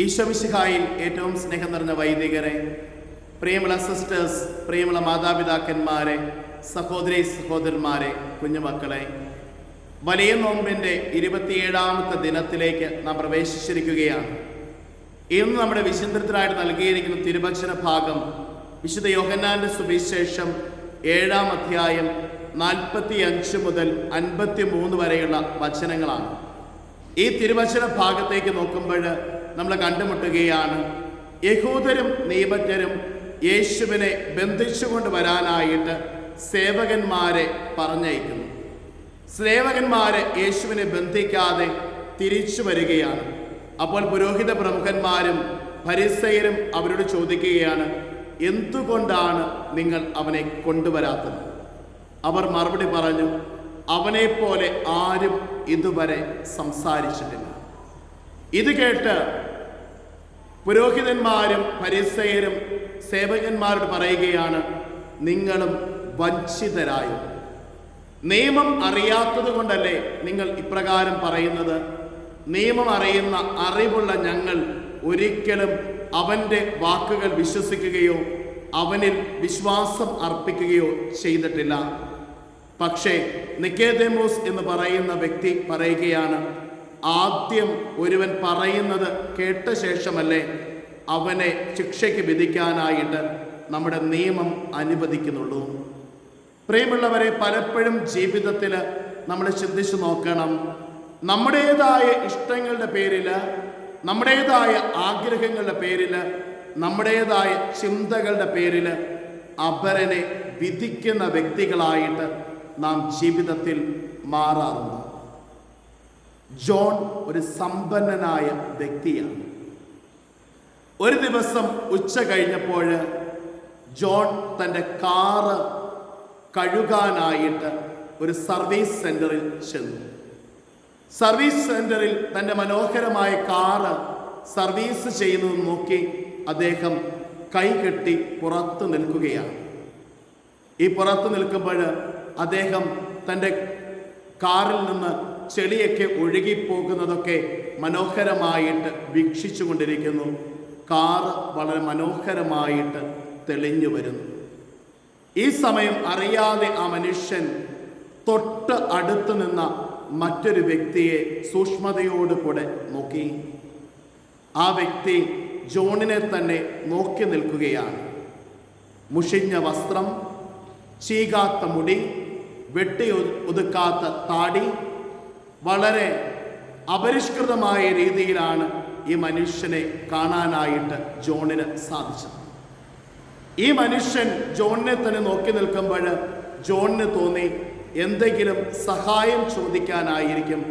ഈശോമിശിഹായിൽ ഏറ്റവും സ്നേഹം നിറഞ്ഞ വൈദികരെ പ്രിയമുള്ള സിസ്റ്റേഴ്സ് പ്രിയമുള്ള മാതാപിതാക്കന്മാരെ സഹോദരി സഹോദരന്മാരെ കുഞ്ഞുമക്കളെ വലിയ നോമ്പിന്റെ ഇരുപത്തിയേഴാമത്തെ ദിനത്തിലേക്ക് നാം പ്രവേശിച്ചിരിക്കുകയാണ്. ഇന്ന് നമ്മുടെ വിശുദ്ധത്തിനായിട്ട് നൽകിയിരിക്കുന്ന തിരുവചന ഭാഗം വിശുദ്ധ യോഹന്നാന്റെ സുവിശേഷം ഏഴാം അധ്യായം നാൽപ്പത്തി അഞ്ച് മുതൽ അൻപത്തി മൂന്ന് വരെയുള്ള വചനങ്ങളാണ്. ഈ തിരുവചന ഭാഗത്തേക്ക് നോക്കുമ്പോൾ നമ്മൾ കണ്ടുമുട്ടുകയാണ്. യഹൂദരും നിയമജ്ഞരും യേശുവിനെ ബന്ധിച്ചുകൊണ്ട് വരാനായിട്ട് സേവകന്മാരെ പറഞ്ഞയക്കുന്നു. സേവകന്മാരെ യേശുവിനെ ബന്ധിക്കാതെ തിരിച്ചു വരികയാണ്. അപ്പോൾ പുരോഹിത പ്രമുഖന്മാരും പരിസയരും അവരോട് ചോദിക്കുകയാണ് എന്തുകൊണ്ടാണ് നിങ്ങൾ അവനെ കൊണ്ടുവരാത്തത്? അവർ മറുപടി പറഞ്ഞു അവനെപ്പോലെ ആരും ഇതുവരെ സംസാരിച്ചിട്ടില്ല. ഇത് കേട്ട് പുരോഹിതന്മാരും പരിസയരും സേവകന്മാരോട് പറയുകയാണ് നിങ്ങളും വഞ്ചിതരായും. നിയമം അറിയാത്തത് കൊണ്ടല്ലേ നിങ്ങൾ ഇപ്രകാരം പറയുന്നത്? നിയമം അറിയുന്ന അറിവുള്ള ഞങ്ങൾ ഒരിക്കലും അവന്റെ വാക്കുകൾ വിശ്വസിക്കുകയോ അവനിൽ വിശ്വാസം അർപ്പിക്കുകയോ ചെയ്തിട്ടില്ല. പക്ഷേ നിക്കേതേമോസ് എന്ന് പറയുന്ന വ്യക്തി പറയുകയാണ് ആദ്യം ഒരുവൻ പറയുന്നത് കേട്ട ശേഷമല്ലേ അവനെ ശിക്ഷയ്ക്ക് വിധിക്കാനായിട്ട് നമ്മുടെ നിയമം അനുവദിക്കുന്നുള്ളൂ. പ്രിയമുള്ളവരെ പലപ്പോഴും ജീവിതത്തിൽ നമ്മൾ ചിന്തിച്ചു നോക്കണം. നമ്മുടേതായ ഇഷ്ടങ്ങളുടെ പേരിൽ നമ്മുടേതായ ആഗ്രഹങ്ങളുടെ പേരിൽ നമ്മുടേതായ ചിന്തകളുടെ പേരിൽ അപരനെ വിധിക്കുന്ന വ്യക്തികളായിട്ട് നാം ജീവിതത്തിൽ മാറാറുണ്ട്. ജോൺ ഒരു സമ്പന്നനായ വ്യക്തിയാണ്. ഒരു ദിവസം ഉച്ച കഴിഞ്ഞപ്പോൾ ജോൺ തന്റെ കാറ് കഴുകാനായിട്ട് ഒരു സർവീസ് സെന്ററിൽ ചെന്നു. സർവീസ് സെന്ററിൽ തന്റെ മനോഹരമായ കാറ് സർവീസ് ചെയ്യുന്നത് നോക്കി അദ്ദേഹം കൈകെട്ടി പുറത്തു നിൽക്കുകയാണ്. ഈ പുറത്ത് നിൽക്കുമ്പോൾ അദ്ദേഹം തന്റെ കാറിൽ നിന്ന് ചെളിയൊക്കെ ഒഴുകിപ്പോകുന്നതൊക്കെ മനോഹരമായിട്ട് വീക്ഷിച്ചു കൊണ്ടിരിക്കുന്നു കാറ് വളരെ മനോഹരമായിട്ട് തെളിഞ്ഞു വരുന്നു. ഈ സമയം അറിയാതെ ആ മനുഷ്യൻ തൊട്ട് അടുത്ത് നിന്ന മറ്റൊരു വ്യക്തിയെ സൂക്ഷ്മതയോടുകൂടെ നോക്കി. ആ വ്യക്തി ജോണിനെ തന്നെ നോക്കി നിൽക്കുകയാണ്. മുഷിഞ്ഞ വസ്ത്രം ചീകാത്ത മുടി വെട്ടി ഒതുക്കാത്ത താടി വളരെ അപരിഷ്കൃതമായ രീതിയിലാണ് ഈ മനുഷ്യനെ കാണാനായിട്ട് ജോണിന് സാധിച്ചത്. ഈ മനുഷ്യൻ ജോണിനെ തന്നെ നോക്കി നിൽക്കുമ്പോൾ ജോണിന് തോന്നി എന്തെങ്കിലും സഹായം ചോദിക്കാനായിരിക്കും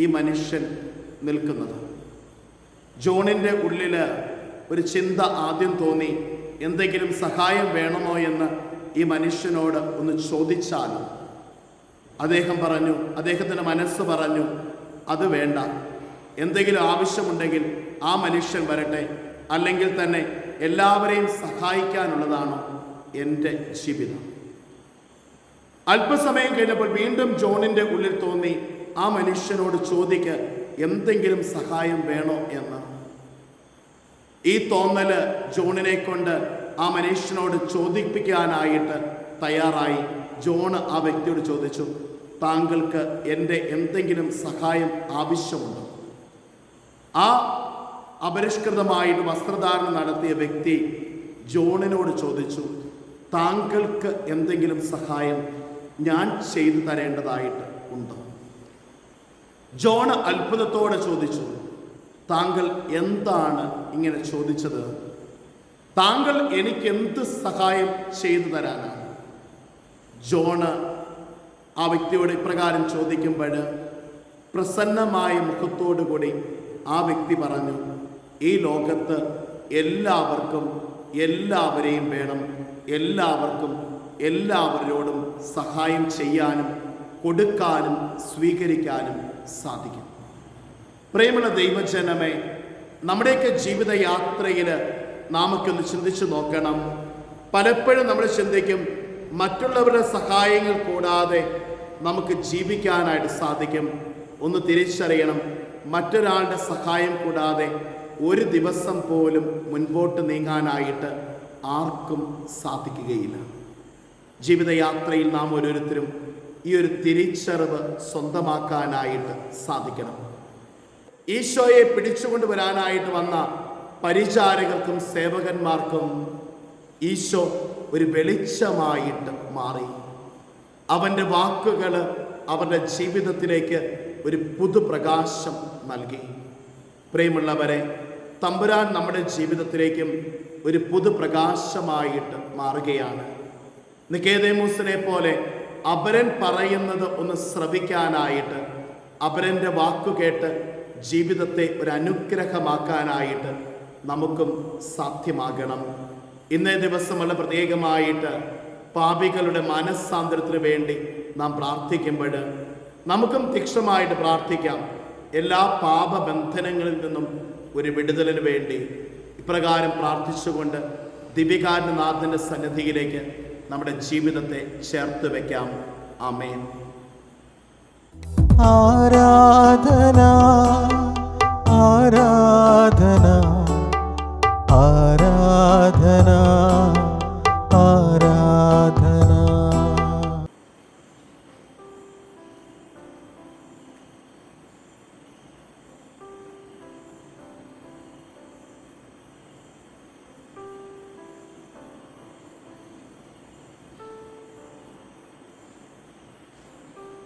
ഈ മനുഷ്യൻ നിൽക്കുന്നത്. ജോണിന്റെ ഉള്ളിൽ ഒരു ചിന്ത ആദ്യം തോന്നി എന്തെങ്കിലും സഹായം വേണമോ എന്ന് ഈ മനുഷ്യനോട് ഒന്ന് ചോദിച്ചാലും? അദ്ദേഹം പറഞ്ഞു അദ്ദേഹത്തിന്റെ മനസ്സ് പറഞ്ഞു അത് വേണ്ട. എന്തെങ്കിലും ആവശ്യമുണ്ടെങ്കിൽ ആ മനുഷ്യൻ വരട്ടെ. അല്ലെങ്കിൽ തന്നെ എല്ലാവരെയും സഹായിക്കാനുള്ളതാണ് എന്റെ ജീവിതം? അല്പസമയം കഴിഞ്ഞപ്പോൾ വീണ്ടും ജോണിന്റെ ഉള്ളിൽ തോന്നി ആ മനുഷ്യനോട് ചോദിക്ക് എന്തെങ്കിലും സഹായം വേണോ എന്ന്. ഈ തോന്നൽ ജോണിനെ കൊണ്ട് ആ മനുഷ്യനോട് ചോദിപ്പിക്കാനായിട്ട് തയ്യാറായി. ജോൺ ആ വ്യക്തിയോട് ചോദിച്ചു താങ്കൾക്ക് എന്റെ എന്തെങ്കിലും സഹായം ആവശ്യമുണ്ടോ? ആ അപരിഷ്കൃതമായിട്ട് വസ്ത്രധാരണം നടത്തിയ വ്യക്തി ജോണിനോട് ചോദിച്ചു താങ്കൾക്ക് എന്തെങ്കിലും സഹായം ഞാൻ ചെയ്തു തരേണ്ടതായിട്ട് ഉണ്ടോ? ജോൺ അത്ഭുതത്തോടെ ചോദിച്ചു താങ്കൾ എന്താണ് ഇങ്ങനെ ചോദിച്ചത്? താങ്കൾ എനിക്ക് എന്ത് സഹായം ചെയ്തു തരാനാണ്? ജോണ് ആ വ്യക്തിയോട് ഇപ്രകാരം ചോദിക്കുമ്പോൾ പ്രസന്നമായ മുഖത്തോടുകൂടി ആ വ്യക്തി പറഞ്ഞു ഈ ലോകത്ത് എല്ലാവർക്കും എല്ലാവരെയും വേണം എല്ലാവർക്കും എല്ലാവരോടും സഹായം ചെയ്യാനും കൊടുക്കാനും സ്വീകരിക്കാനും സാധിക്കും. പ്രേമുള്ള ദൈവജനമേ നമ്മുടെയൊക്കെ ജീവിതയാത്രയിൽ നാമൊക്കെ ഒന്ന് ചിന്തിച്ചു നോക്കണം. പലപ്പോഴും നമ്മൾ ചിന്തിക്കും മറ്റുള്ളവരുടെ സഹായങ്ങൾ കൂടാതെ നമുക്ക് ജീവിക്കാനായിട്ട് സാധിക്കും. ഒന്ന് തിരിച്ചറിയണം. മറ്റൊരാളുടെ സഹായം കൂടാതെ ഒരു ദിവസം പോലും മുൻപോട്ട് നീങ്ങാനായിട്ട് ആർക്കും സാധിക്കുകയില്ല. ജീവിതയാത്രയിൽ നാം ഓരോരുത്തരും ഈ ഒരു തിരിച്ചറിവ് സ്വന്തമാക്കാനായിട്ട് സാധിക്കണം. ഈശോയെ പിടിച്ചുകൊണ്ട് വരാനായിട്ട് വന്ന പരിചാരകർക്കും സേവകന്മാർക്കും ഈശോ ഒരു വെളിച്ചമായിട്ട് മാറി. അവന്റെ വാക്കുകൾ അവരുടെ ജീവിതത്തിലേക്ക് ഒരു പുതുപ്രകാശം നൽകി. പ്രിയമുള്ളവരെ തമ്പുരാൻ നമ്മുടെ ജീവിതത്തിലേക്കും ഒരു പുതുപ്രകാശമായിട്ട് മാറുകയാണ്. നിക്കേതേമൂസിനെ പോലെ അപരൻ പറയുന്നത് ഒന്ന് ശ്രവിക്കാനായിട്ട് അപരന്റെ വാക്കുകേട്ട് ജീവിതത്തെ ഒരു അനുഗ്രഹമാക്കാനായിട്ട് നമുക്കും സാധ്യമാകണം. ഇന്നേ ദിവസം വളരെ പ്രത്യേകമായിട്ട് പാപികളുടെ മനസ്സാന്തരത്തിന് വേണ്ടി നാം പ്രാർത്ഥിക്കുമ്പോൾ നമുക്കും തീക്ഷണമായിട്ട് പ്രാർത്ഥിക്കാം. എല്ലാ പാപബന്ധനങ്ങളിൽ നിന്നും ഒരു വിടുതലിന് വേണ്ടി ഇപ്രകാരം പ്രാർത്ഥിച്ചുകൊണ്ട് ദിപികാരനാഥന്റെ സന്നിധിയിലേക്ക് നമ്മുടെ ജീവിതത്തെ ചേർത്ത് വയ്ക്കാം ആമേൻ. ആരാധന ആരാധന.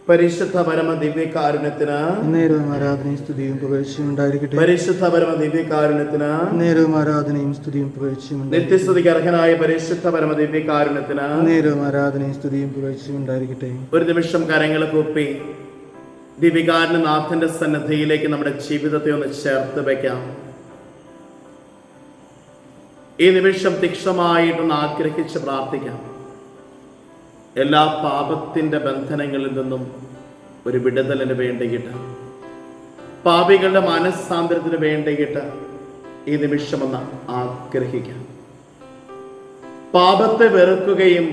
പരിശുദ്ധ പരമ ദിവ്യകാരുണ്യത്തിന് നേരവും ആരാധനയും സ്തുതിയും പുകഴ്ചയും ഉണ്ടായിരിക്കട്ടെ. പരിശുദ്ധ പരമ ദിവ്യകാരുണ്യത്തിന് നേരവും ആരാധനയും സ്തുതിയും ഉണ്ടായിരിക്കട്ടെ. നിത്യസ്തുതിക്ക് അർഹനായ പരിശുദ്ധ പരമ ദിവ്യകാരുണ്യത്തിന് നേരവും ആരാധനയും സ്തുതിയും പുകഴ്ചയും ഉണ്ടായിരിക്കട്ടെ. ഒരു നിമിഷം കരങ്ങൾ കൂപ്പി ദിവികാരനാഥന്റെ സന്നദ്ധയിലേക്ക് നമ്മുടെ ജീവിതത്തെ ഒന്ന് ചേർത്ത് വയ്ക്കാം ഈ നിമിഷം തീക്ഷണമായിട്ടൊന്ന് ആഗ്രഹിച്ച് പ്രാർത്ഥിക്കാം. എല്ലാ പാപത്തിന്റെ ബന്ധനങ്ങളിൽ നിന്നും ഒരു വിടുതലിന് വേണ്ടിയിട്ട് പാപികളുടെ മനസ്സാന്തരത്തിന് വേണ്ടിയിട്ട് ഈ നിമിഷം ഒന്ന് ആഗ്രഹിക്കാം. പാപത്തെ വെറുക്കുകയും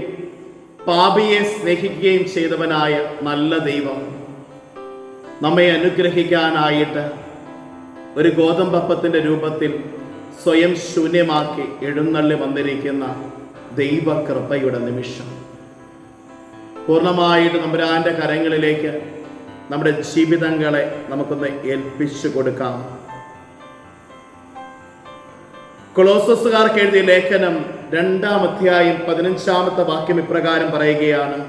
പാപിയെ സ്നേഹിക്കുകയും ചെയ്തവനായ നല്ല ദൈവം നമ്മെ അനുഗ്രഹിക്കാനായിട്ട് ഒരു ഗോതമ്പപ്പത്തിന്റെ രൂപത്തിൽ സ്വയം ശൂന്യമാക്കി എഴുന്നള്ളി വന്നിരിക്കുന്ന ദൈവകൃപയുടെ നിമിഷം. പൂർണമായിട്ട് നമ്പുരാന്റെ കരങ്ങളിലേക്ക് നമ്മുടെ ജീവിതങ്ങളെ നമുക്കൊന്ന് ഏൽപ്പിച്ചു കൊടുക്കാം. കൊളോസസുകാർക്ക് എഴുതിയ ലേഖനം രണ്ടാം അധ്യായം പതിനഞ്ചാമത്തെ വാക്യം ഇപ്രകാരം പറയുകയാണ്.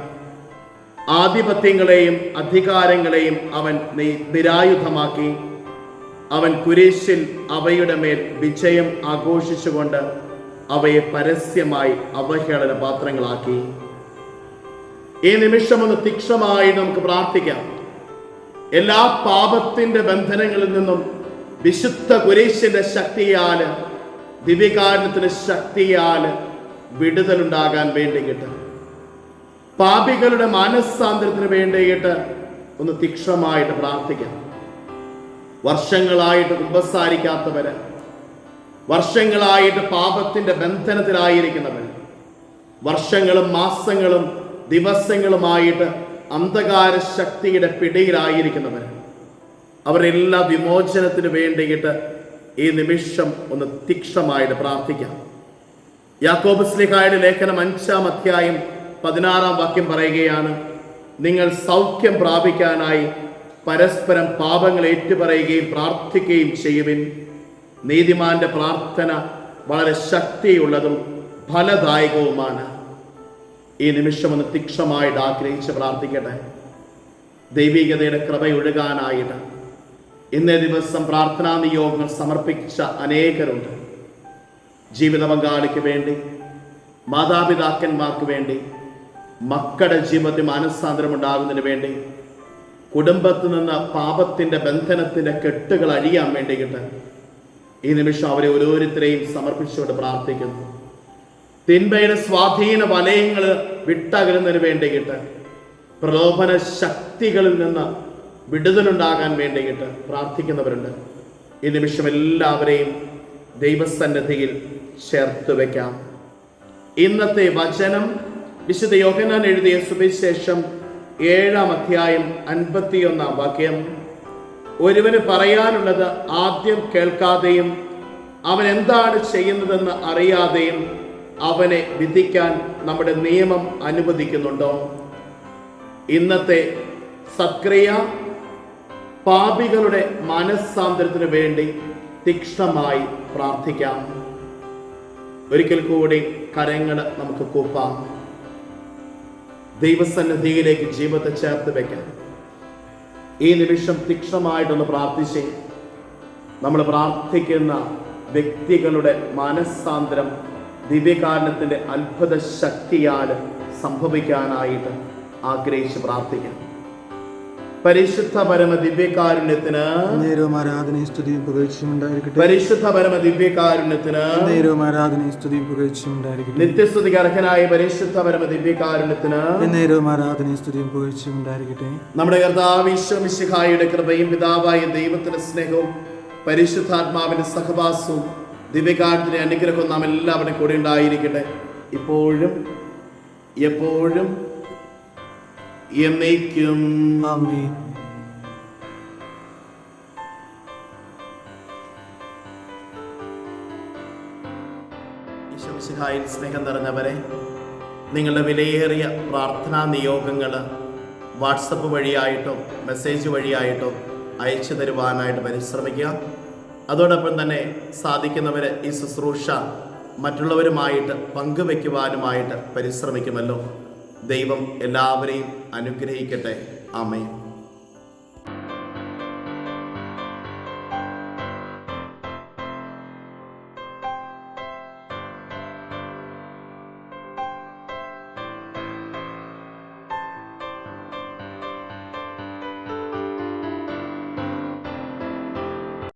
ആധിപത്യങ്ങളെയും അധികാരങ്ങളെയും അവൻ നിരായുധമാക്കി. അവൻ കുരിശിൽ അവയുടെ മേൽ വിജയം ആഘോഷിച്ചുകൊണ്ട് അവയെ പരസ്യമായി അവഹേളന പാത്രങ്ങളാക്കി ഈ നിമിഷം ഒന്ന് തീക്ഷണമായി നമുക്ക് പ്രാർത്ഥിക്കാം. എല്ലാ പാപത്തിന്റെ ബന്ധനങ്ങളിൽ നിന്നും വിശുദ്ധ കുരേശിന്റെ ശക്തിയാൽ ദിവ്യകാരണത്തിന്റെ ശക്തിയാൽ വിടുതലുണ്ടാകാൻ വേണ്ടിയിട്ട് പാപികളുടെ മാനസാന്തരത്തിന് വേണ്ടിയിട്ട് ഒന്ന് തീക്ഷണമായിട്ട് പ്രാർത്ഥിക്കാം. വർഷങ്ങളായിട്ട് ഉപസാരിക്കാത്തവര് വർഷങ്ങളായിട്ട് പാപത്തിന്റെ ബന്ധനത്തിലായിരിക്കുന്നവര് വർഷങ്ങളും മാസങ്ങളും ദിവസങ്ങളുമായിട്ട് അന്ധകാര ശക്തിയുടെ പിടിയിലായിരിക്കുന്നവർ അവരെല്ലാ വിമോചനത്തിന് വേണ്ടിയിട്ട് ഈ നിമിഷം ഒന്ന് തീക്ഷമായിട്ട് പ്രാർത്ഥിക്കാം. യാക്കോബ് സ്ലിഹായുടെ ലേഖനം അഞ്ചാം അധ്യായം പതിനാറാം വാക്യം പറയുകയാണ് നിങ്ങൾ സൗഖ്യം പ്രാപിക്കാനായി പരസ്പരം പാപങ്ങൾ ഏറ്റുപറയുകയും പ്രാർത്ഥിക്കുകയും ചെയ്യുവിൻ. നീതിമാന്റെ പ്രാർത്ഥന വളരെ ശക്തിയുള്ളതും ഫലദായകവുമാണ്. ഈ നിമിഷം ഒന്ന് തീക്ഷമായിട്ട് ആഗ്രഹിച്ച് പ്രാർത്ഥിക്കട്ടെ. ദൈവികതയുടെ കൃപയൊഴുകാനായിട്ട് ഇന്നേ ദിവസം പ്രാർത്ഥനാ നിയോഗങ്ങൾ സമർപ്പിച്ച അനേകരുണ്ട്. ജീവിത പങ്കാളിക്ക് വേണ്ടി മാതാപിതാക്കന്മാർക്ക് വേണ്ടി മക്കളുടെ ജീവിതത്തിൽ മാനസാന്തരമുണ്ടാകുന്നതിന് വേണ്ടി കുടുംബത്തിൽ നിന്ന് പാപത്തിന്റെ ബന്ധനത്തിന്റെ കെട്ടുകൾ അഴിയാൻ വേണ്ടിയിട്ട് ഈ നിമിഷം അവരെ ഓരോരുത്തരെയും സമർപ്പിച്ചുകൊണ്ട് പ്രാർത്ഥിക്കുന്നു. തിന്മയുടെ സ്വാധീന വലയങ്ങൾ വിട്ടകലുന്നതിന് വേണ്ടിയിട്ട് പ്രലോഭന ശക്തികളിൽ നിന്ന് വിടുതലുണ്ടാകാൻ വേണ്ടിയിട്ട് പ്രാർത്ഥിക്കുന്നവരുണ്ട്. ഈ നിമിഷം എല്ലാവരെയും ദൈവസന്നദ്ധിയിൽ ചേർത്ത് വയ്ക്കാം ഇന്നത്തെ വചനം വിശുദ്ധ യോഹനാൻ എഴുതിയ സുവിശേഷം ഏഴാം അധ്യായം അൻപത്തിയൊന്നാം വാക്യം. ഒരുവന് പറയാനുള്ളത് ആദ്യം കേൾക്കാതെയും അവൻ എന്താണ് ചെയ്യുന്നതെന്ന് അറിയാതെയും അവനെ വിധിക്കാൻ നമ്മുടെ നിയമം അനുവദിക്കുന്നുണ്ടോ? ഇന്നത്തെ സക്രിയ പാപികളുടെ മനസ്സാന്തരത്തിനു വേണ്ടി തീക്ഷ്ണമായി പ്രാർത്ഥിക്കാം. ഒരിക്കൽ കൂടി കരങ്ങൾ നമുക്ക് കൂപ്പാം. ദൈവസന്നിധിയിലേക്ക് ജീവിതത്തെ ചേർത്ത് വെക്കാം. ഈ നിമിഷം തീക്ഷ്ണമായിട്ടൊന്ന് പ്രാർത്ഥിച്ച് നമ്മൾ പ്രാർത്ഥിക്കുന്ന വ്യക്തികളുടെ മനസ്സാന്തരം ദിവ്യകാരണത്തിന്റെ അത്ഭുത ശക്തിയാൽ സംഭവിക്കാനായിട്ട് ആഗ്രഹിച്ച് പ്രാർത്ഥിക്കാം. പരിശുദ്ധ പരമ ദിവ്യകാരുണ്യത്തിന് നേരവും ആരാധനയും സ്തുതിയും പുകഴ്ചയും ഉണ്ടായിരിക്കട്ടെ. പരിശുദ്ധ പരമ ദിവ്യകാരുണ്യത്തിന് നേരവും ആരാധനയും സ്തുതിയും പുകഴ്ചയും ഉണ്ടായിരിക്കട്ടെ. നിത്യസ്തുതി അർഹനായ പരിശുദ്ധ പരമ ദിവ്യകാരുണ്യത്തിന് നേരവും ആരാധനയും സ്തുതിയും പുകഴ്ചയും ഉണ്ടായിരിക്കട്ടെ. നമ്മുടെ കർത്താവിശ്വമിശിഹായുടെ കൃപയും പിതാവായ ദൈവത്തിന്റെ സ്നേഹവും പരിശുദ്ധാത്മാവിന്റെ സഹവാസവും ദിവ്യകാരണത്തിന്റെ അനുഗ്രഹം നാം എല്ലാവരുടെയും കൂടെ ഉണ്ടായിരിക്കട്ടെ. ഇപ്പോഴും എപ്പോഴും എന്നേക്കും. ആമേൻ. സ്നേഹം നിറഞ്ഞവരെ നിങ്ങളുടെ വിലയേറിയ പ്രാർത്ഥനാ നിയോഗങ്ങൾ വാട്സപ്പ് വഴിയായിട്ടോ മെസ്സേജ് വഴിയായിട്ടോ അയച്ചു തരുവാനായിട്ട് പരിശ്രമിക്കുക. അതോടൊപ്പം തന്നെ സാധിക്കുന്നവർ ഈ ശുശ്രൂഷ മറ്റുള്ളവരുമായിട്ട് പങ്കുവെക്കുവാനുമായിട്ട് പരിശ്രമിക്കുമല്ലോ. ദൈവം എല്ലാവരെയും അനുഗ്രഹിക്കട്ടെ. ആമേ